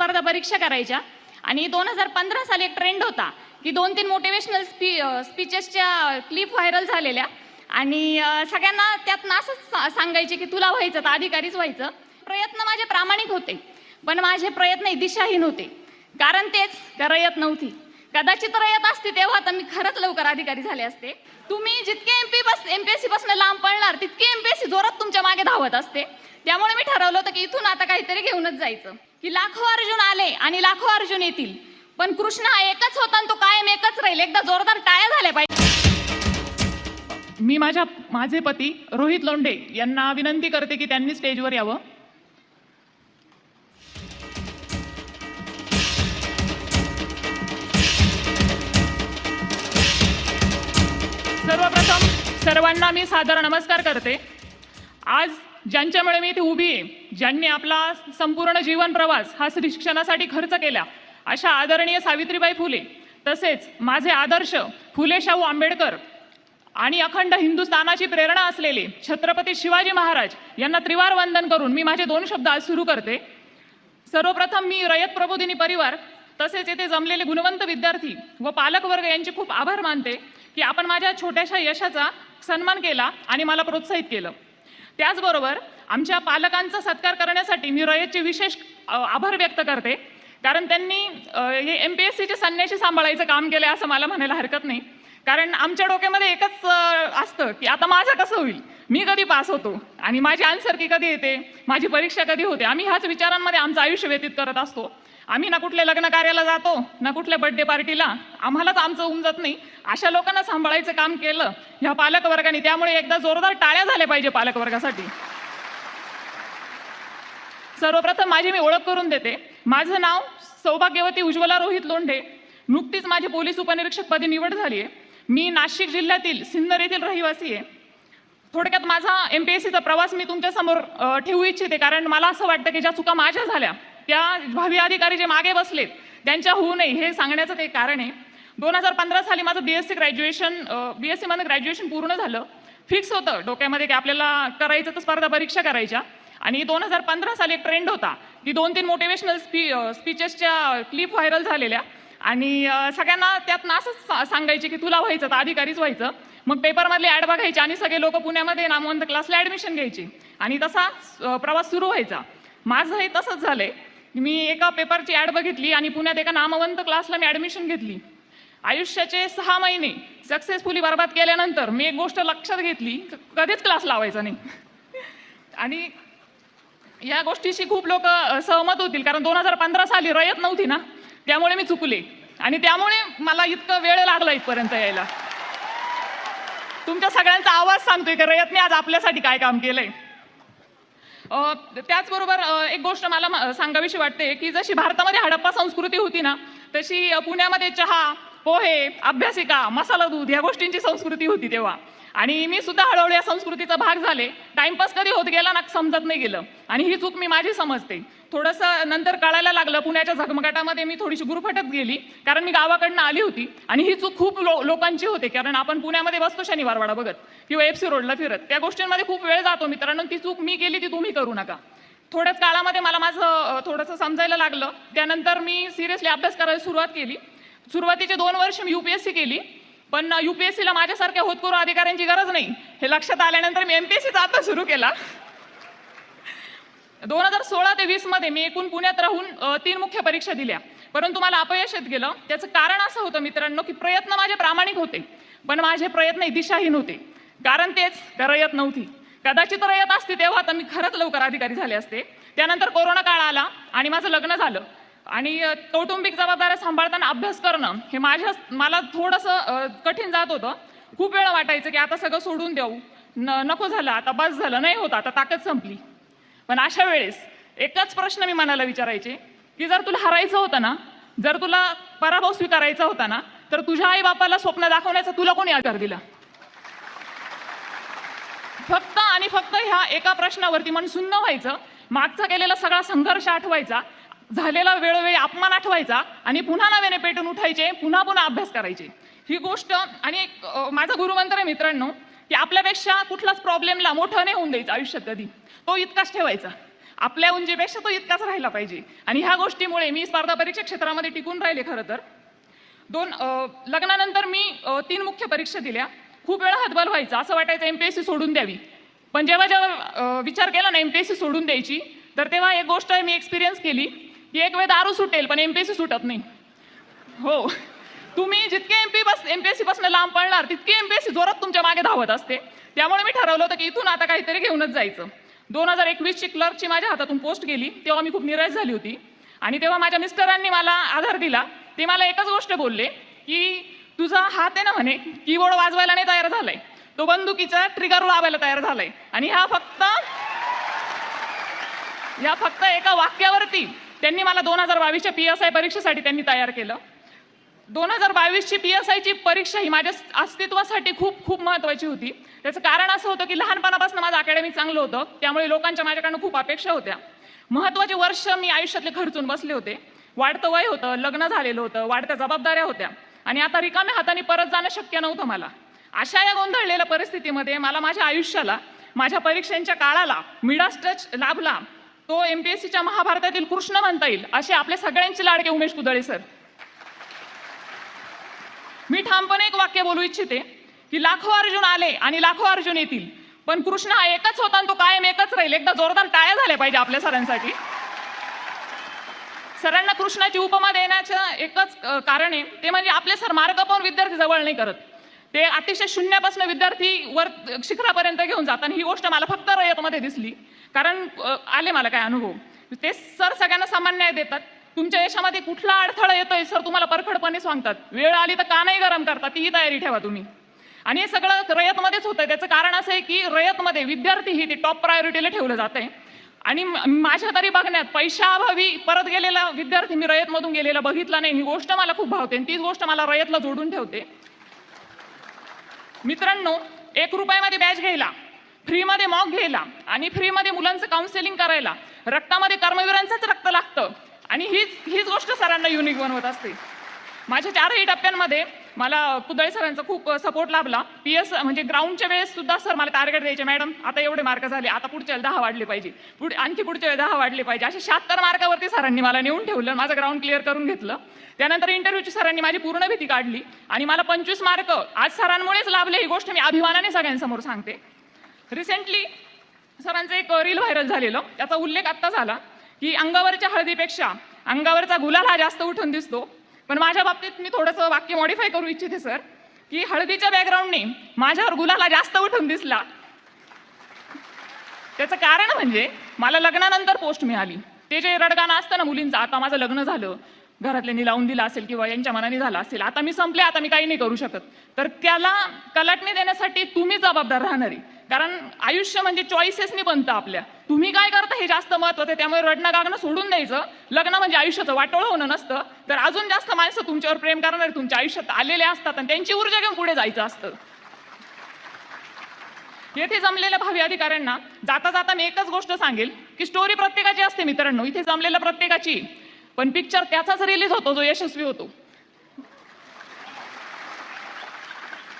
स्पर्धा परीक्षा करायच्या. आणि दोन हजार पंधरा साली एक ट्रेंड होता की दोन तीन मोटिवेशनल स्पी स्पीचेसच्या क्लिप व्हायरल झालेल्या. आणि सगळ्यांना त्यातनं असंच सा- सांगायचे की तुला व्हायचं तर अधिकारीच व्हायचं. प्रयत्न माझे प्रामाणिक होते पण माझे प्रयत्न दिशाहीन होते. कारण तेच का रयत नव्हती. कदाचित रयत असते तेव्हा तर मी खरंच लवकर अधिकारी झाले असते. तुम्ही जितके एम पी बस एमपीएससी पासून लांब पडणार तितके एम पी एस सी जोरात तुमच्या मागे धावत असते. त्यामुळे मी ठरवलं होतं की इथून आता काहीतरी घेऊनच जायचं. की लाखो अर्जुन आले आणि लाखो अर्जुन येतील. पण कृष्ण हा एकच होता आणि तो कायम एकच राहील. एकदा जोरदार टाळ्या झाल्या पाहिजे. मी माझ्या माझे पती रोहित लोंढे यांना विनंती करते की त्यांनी स्टेजवर यावं. सर्वप्रथम सर्वांना मी सादर नमस्कार करते. आज ज्यांच्यामुळे मी इथे उभी आहे ज्यांनी आपला संपूर्ण जीवन प्रवास हा शिक्षणासाठी खर्च केला अशा आदरणीय सावित्रीबाई फुले तसेच माझे आदर्श फुले शाहू आंबेडकर आणि अखंड हिंदुस्थानाची प्रेरणा असलेले छत्रपती शिवाजी महाराज यांना त्रिवार वंदन करून मी माझे दोन शब्द आज सुरू करते. सर्वप्रथम मी रयत प्रबोधिनी परिवार तसेच येथे जमलेले गुणवंत विद्यार्थी व पालकवर्ग यांचे खूप आभार मानते की आपण माझ्या छोट्याशा यशाचा सन्मान केला आणि मला प्रोत्साहित केलं. त्याचबरोबर आमच्या पालकांचा सत्कार करण्यासाठी मी रयतचे विशेष आभार व्यक्त करते. कारण त्यांनी हे एम पी एस सीचे संन्याशी सांभाळायचं काम केलं असं मला म्हणायला हरकत नाही. कारण आमच्या डोक्यामध्ये एकच असतं की आता माझं कसं होईल? मी कधी पास होतो? आणि माझी आन्सर की कधी येते? माझी परीक्षा कधी होते? आम्ही ह्याच विचारांमध्ये आमचं आयुष्य व्यतीत करत असतो. आम्ही ना कुठल्या लग्न कार्याला जातो ना कुठल्या बर्थडे पार्टीला आम्हालाच आमचं होऊन जात नाही. अशा लोकांना सांभाळायचं काम केलं ह्या पालकवर्गाने. त्यामुळे एकदा जोरदार टाळ्या झाल्या पाहिजे पालकवर्गासाठी. सर्वप्रथम माझी मी ओळख करून देते. माझं नाव सौभाग्यवती उज्ज्वला रोहित लोंढे. नुकतीच माझी पोलीस उपनिरीक्षकपदी निवड झाली आहे मी नाशिक जिल्ह्यातील सिन्नर येथील रहिवासी आहे. थोडक्यात माझा एम पी एस सीचा प्रवास मी तुमच्यासमोर ठेवू इच्छिते कारण मला असं वाटतं की ज्या चुका माझ्या झाल्या त्या भावी अधिकारी जे मागे बसलेत त्यांच्या होऊ नये हे सांगण्याचं ते कारण आहे. दोन हजार पंधरा साली माझं B S C graduation B S सीमध्ये ग्रॅज्युएशन पूर्ण झालं. फिक्स होतं डोक्यामध्ये की आपल्याला करायचं तर स्पर्धा परीक्षा करायच्या. आणि दोन हजार पंधरा साली एक ट्रेंड होता की दोन तीन मोटिवेशनल स्पी स्पीचेसच्या क्लिप व्हायरल झालेल्या. आणि सगळ्यांना त्यातनं असंच सा- सांगायचे की तुला व्हायचं तर अधिकारीच व्हायचं. मग पेपरमधले ॲड बघायची आणि सगळे लोक पुण्यामध्ये नामवंत क्लासला ॲडमिशन घ्यायचे. आणि तसा प्रवास सुरू व्हायचा. माझंही तसंच झालं आहे मी एका पेपरची ॲड बघितली आणि पुण्यात एका नामवंत क्लासला मी ॲडमिशन घेतली. आयुष्याचे सहा महिने सक्सेसफुली बर्बाद केल्यानंतर मी एक गोष्ट लक्षात घेतली कधीच क्लास लावायचा नाही. आणि या गोष्टीशी खूप लोक सहमत होतील. कारण दोन हजार पंधरा साली रयत नव्हती ना. त्यामुळे मी चुकले. आणि त्यामुळे मला इतकं वेळ लागला इथपर्यंत यायला. तुमच्या सगळ्यांचा आवाज सांगतोय की? रयतने आज आपल्यासाठी काय काम केलंय? त्याचबरोबर एक गोष्ट मला सांगावीशी वाटते की जशी भारतामध्ये हडप्पा संस्कृती होती ना तशी पुण्यामध्ये चहा पोहे अभ्यासिका मसाला दूध या गोष्टींची संस्कृती होती तेव्हा. आणि मी सुद्धा हळूहळू या संस्कृतीचा भाग झाले. टाइमपास कधी होत गेला ना समजत नाही गेलं. आणि ही चूक मी माझी समजते. थोडंसं नंतर कळायला लागलं पुण्याच्या झगमगाटामध्ये मी थोडीशी गुरफटत गेली कारण मी गावाकडनं आली होती. आणि ही चूक खूप लो लोकांची होते कारण आपण पुण्यामध्ये बसतो शनिवारवाडा बघत किंवा एफ सी रोडला फिरत. त्या गोष्टींमध्ये खूप वेळ जातो मित्रांनो ती चूक मी केली ती तुम्ही करू नका. थोड्याच काळामध्ये मला माझं थोडंसं समजायला लागलं. त्यानंतर मी सिरियसली अभ्यास करायला सुरुवात केली. सुरुवातीचे दोन वर्ष मी यू पी एस सी केली. पण युपीएससीला माझ्यासारख्या होतपूर्व अधिकाऱ्यांची गरज नाही. हे लक्षात आल्यानंतर मी एमपीएससीचा आता सुरू केला. दोन हजार सोळा ते वीसमध्ये मी एकूण पुण्यात राहून तीन मुख्य परीक्षा दिल्या. परंतु मला अपयश येत गेलं. त्याचं कारण असं होतं मित्रांनो की प्रयत्न माझे प्रामाणिक होते. पण माझे प्रयत्न दिशाहीन होते. कारण तेच रयत नव्हती. कदाचित रयत असते तेव्हा तर मी खरंच लवकर अधिकारी झाले असते. त्यानंतर कोरोना काळ आला आणि माझं लग्न झालं. आणि कौटुंबिक जबाबदाऱ्या सांभाळताना अभ्यास करणं हे माझ्या मला थोडंसं कठीण जात होतं. खूप वेळ वाटायचं की आता सगळं सोडून देऊ. न नको झालं आता बस झालं नाही होत आता ताकद संपली. पण अशा वेळेस एकच प्रश्न मी मनाला विचारायचे की जर तुला हरायचं होतं ना जर तुला पराभव स्वीकारायचा होता ना तर तुझ्या आई बापाला स्वप्न दाखवण्याचा तुला कोणी आधार दिला? फक्त आणि फक्त ह्या एका प्रश्नावरती मन सुन्न व्हायचं मागचा केलेला सगळा संघर्ष आठवायचा झालेला वेळोवेळी अपमान आठवायचा आणि पुन्हा नव्याने पेटून उठायचे पुन्हा पुन्हा अभ्यास करायचे. ही गोष्ट आणि एक माझा गुरुमंत्र आहे मित्रांनो की आपल्यापेक्षा कुठलाच प्रॉब्लेमला मोठं नाही होऊन द्यायचं आयुष्यात कधी. तो इतकाच ठेवायचा. आपल्या उंचीपेक्षा तो इतकाच राहिला पाहिजे. आणि ह्या गोष्टीमुळे मी स्पर्धा परीक्षा क्षेत्रामध्ये टिकून राहिले खरं तर. दोन लग्नानंतर मी तीन मुख्य परीक्षा दिल्या. खूप वेळा हातबल व्हायचा. असं वाटायचं एम पी एस सी सोडून द्यावी. पण जेव्हा जेव्हा विचार केला ना एम पी एस सी सोडून द्यायची तर तेव्हा एक गोष्ट मी एक्सपिरियन्स केली. की एक वेळ दारू सुटेल पण एम पी एस सी सुटत नाही. हो. तुम्ही जितके एम पी बस एम पी एस सी पासून लांब पडणार तितके एम पी एस सी जोरात तुमच्या मागे धावत असते. त्यामुळे मी ठरवलं होतं की इथून आता काहीतरी घेऊनच जायचं. दोन हजार एकवीसची क्लर्कची माझ्या हातातून पोस्ट गेली तेव्हा मी खूप निराश झाली होती. आणि तेव्हा माझ्या मिस्टरांनी मला आधार दिला. ते मला एकच गोष्ट बोलले की तुझा हात आहे ना म्हणे कीबोर्ड वाजवायला नाही तयार झालाय. तो बंदुकीचा ट्रिगर लावायला तयार झालाय. आणि हा फक्त या फक्त एका वाक्यावरती त्यांनी मला दोन हजार बावीसच्या पी एस आय परीक्षेसाठी त्यांनी तयार केलं. दोन हजार बावीसची पी एस आयची परीक्षा ही माझ्या अस्तित्वासाठी खूप खूप महत्त्वाची होती. त्याचं कारण असं होतं की लहानपणापासून माझं अकॅडमी चांगलं होतं. त्यामुळे लोकांच्या माझ्याकडनं खूप अपेक्षा होत्या. महत्त्वाचे वर्ष मी आयुष्यातले खर्चून बसले होते. वाढतं वय होतं लग्न झालेलं होतं वाढत्या जबाबदाऱ्या होत्या. आणि आता रिकाम्या हाताने परत जाणं शक्य नव्हतं मला. अशा या गोंधळलेल्या परिस्थितीमध्ये मला माझ्या आयुष्याला माझ्या परीक्षांच्या काळाला मिडास टच लाभला. तो एम पी एस सीच्या महाभारतातील कृष्ण म्हणता येईल. असे आपले सगळ्यांचे लाडके उमेश कुदळे सर. मी ठामपणे एक वाक्य बोलू इच्छिते की लाखो अर्जुन आले आणि लाखो अर्जुन येतील. पण कृष्ण हा एकच होता आणि तो कायम एकच राहील. एकदा जोरदार टाळ्या झाल्या पाहिजे आपल्या सरांसाठी. सरांना कृष्णाची उपमा देण्याचं एकच कारण आहे ते म्हणजे आपले सर मार्ग पाहून विद्यार्थी जवळ नाही करत. ते अतिशय शून्यापासून विद्यार्थी वर शिखरापर्यंत घेऊन जातात. ही गोष्ट मला फक्त रयतमध्ये दिसली. कारण आले मला काय अनुभव? ते सर सगळ्यांना सामान्य देतात. तुमच्या यशामध्ये कुठला अडथळा येतोय सर तुम्हाला परखडपणे सांगतात. वेळ आली तर का नाही गरम करतात. तीही तयारी ठेवा तुम्ही. आणि हे सगळं रयतमध्येच होतंय. त्याचं कारण असं आहे की रयतमध्ये विद्यार्थी ही ते टॉप प्रायोरिटीला ठेवलं जात आहे आणि माझ्या तरी बघण्यात पैशाअभावी परत गेलेला विद्यार्थी मी रयतमधून गेलेला बघितला नाही. ही गोष्ट मला खूप भावते. आणि तीच गोष्ट मला रयतला जोडून ठेवते. मित्रांनो एक रुपयामध्ये बॅच घ्यायला फ्रीमध्ये मॉक घ्यायला आणि फ्रीमध्ये मुलांचं काउन्सिलिंग करायला रक्तामध्ये कर्मवीरांचंच रक्त लागतं. आणि हीच हीच गोष्ट सरांना युनिक बनवत असते. माझ्या चारही टप्प्यांमध्ये मला कुदळे सरांचा खूप सपोर्ट लाभला. पी एस म्हणजे ग्राउंडच्या वेळेस सुद्धा सर मला टार्गेट द्यायचे मॅडम आता एवढे मार्क झाले आता पुढच्या वेळेला दहा वाढले पाहिजे. पुढे आणखी पुढच्या वेळेला दहा वाढले पाहिजे. असे शहात्तर मार्कावरती सरांनी मला नेऊन ठेवलं माझं ग्राउंड क्लिअर करून घेतलं. त्यानंतर इंटरव्ह्यूची सरांनी माझी पूर्ण भीती काढली आणि मला पंचवीस मार्क आज सरांमुळेच लाभले ही गोष्ट मी अभिमानाने सगळ्यांसमोर सांगते. रिसेंटली सरांचं एक रील व्हायरल झालेलं. त्याचा उल्लेख आत्ता झाला की अंगावरच्या हळदीपेक्षा अंगावरचा गुलाल हा जास्त उठून दिसतो. पण माझ्या बाबतीत मी थोडंसं वाक्य मॉडिफाय करू इच्छिते सर की हळदीच्या बॅकग्राऊंडने माझ्यावर गुलाला जास्त उठून दिसला. त्याचं कारण म्हणजे मला लग्नानंतर पोस्ट मिळाली. ते जे रडगाणं असतं ना मुलींचं आता माझं लग्न झालं. घरातल्यांनी लावून दिलं असेल किंवा यांच्या मनाने झालं असेल आता मी संपले आता मी काही नाही करू शकत. तर त्याला कलाटणी देण्यासाठी तुम्ही जबाबदार राहणार. आहे कारण आयुष्य म्हणजे चॉईसेसनी बनतं आपल्या. तुम्ही काय करता हे जास्त महत्वाचं आहे. त्यामुळे रडणं गागणं सोडून द्यायचं. लग्न म्हणजे आयुष्याचं वाटोळं होणं नसतं. तर अजून जास्त माणसं तुमच्यावर प्रेम करणारे तुमच्या आयुष्यात आलेले असतात आणि त्यांची ऊर्जा घेऊन पुढे जायचं असतं. येथे जमलेल्या भावी अधिकाऱ्यांना जाता जाता मी एकच गोष्ट सांगेल की स्टोरी प्रत्येकाची असते मित्रांनो. इथे जमलेल्या प्रत्येकाची. पण पिक्चर त्याचाच रिलीज होतो जो यशस्वी होतो.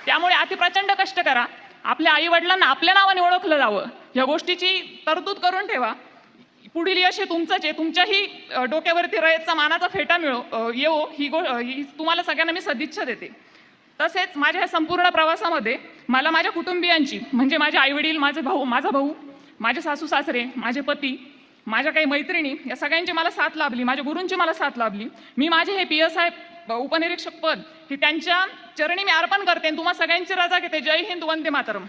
त्यामुळे अति प्रचंड कष्ट करा. आपल्या आई वडिलांना आपल्या नावाने ओळखलं जावं. ह्या गोष्टीची तरतूद करून ठेवा. पुढील यश हे तुमचंच आहे. तुमच्याही डोक्यावरती रयतचा मानाचा फेटा मिळो येवो. ही गो ही तुम्हाला सगळ्यांना मी सदिच्छा देते. तसेच माझ्या ह्या संपूर्ण प्रवासामध्ये मला माझ्या कुटुंबियांची म्हणजे माझे आईवडील माझे भाऊ माझा भाऊ माझे सासू सासरे माझे पती माझ्या काही मैत्रिणी या सगळ्यांची मला साथ लाभली माझ्या गुरूंची मला साथ लाभली. मी माझे हे पी एस आय उपनिरीक्षक पद हे त्यांच्या चरणी मी अर्पण करते आणि तुम्हा सगळ्यांची रजा घेते. जय हिंद वंदे मातरम.